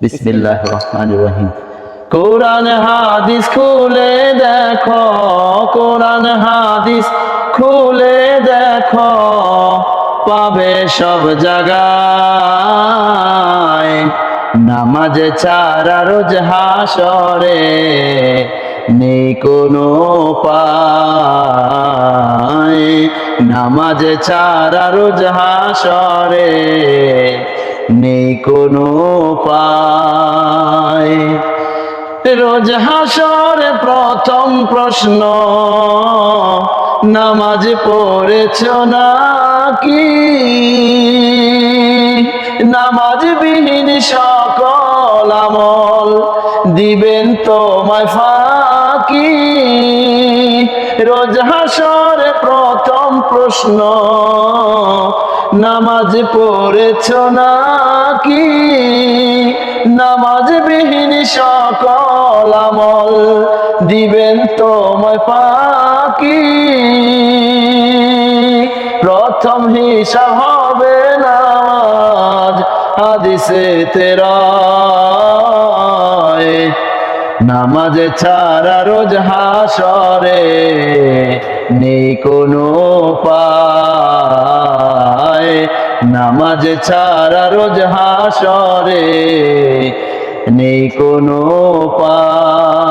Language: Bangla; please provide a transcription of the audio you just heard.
বিসমিল্লাহ রহমান রহিম। কোরআন হাদিস খুলে দেখো, কোরআন হাদিস খুলে দেখো, পাবে সব জায়গায়। নামাজ চারা রোজ হাসরে নেই কোনো পায় নামাজ চারা রোজ হাসরে কোনো পায়। রোজ হাসরে প্রথম প্রশ্ন, নামাজ পড়েছ নাকি? নামাজ বিহীন সকল আমল দিবেন তোমায় ফাঁকি। রোজ হাসরে প্রথম প্রশ্ন নামাজ পড়েছ নাকি? নামাজ বিহীন সকল আমল দিবেন তোমায় পাকি প্রথম হিসাব হবে নামাজ, হাদিসে তেরা নামাজ ছাড়া রোজ হাসরে নেই কোনো পায় নামাজ ছাড়া রোজ হাসরে নেই কোনো পায়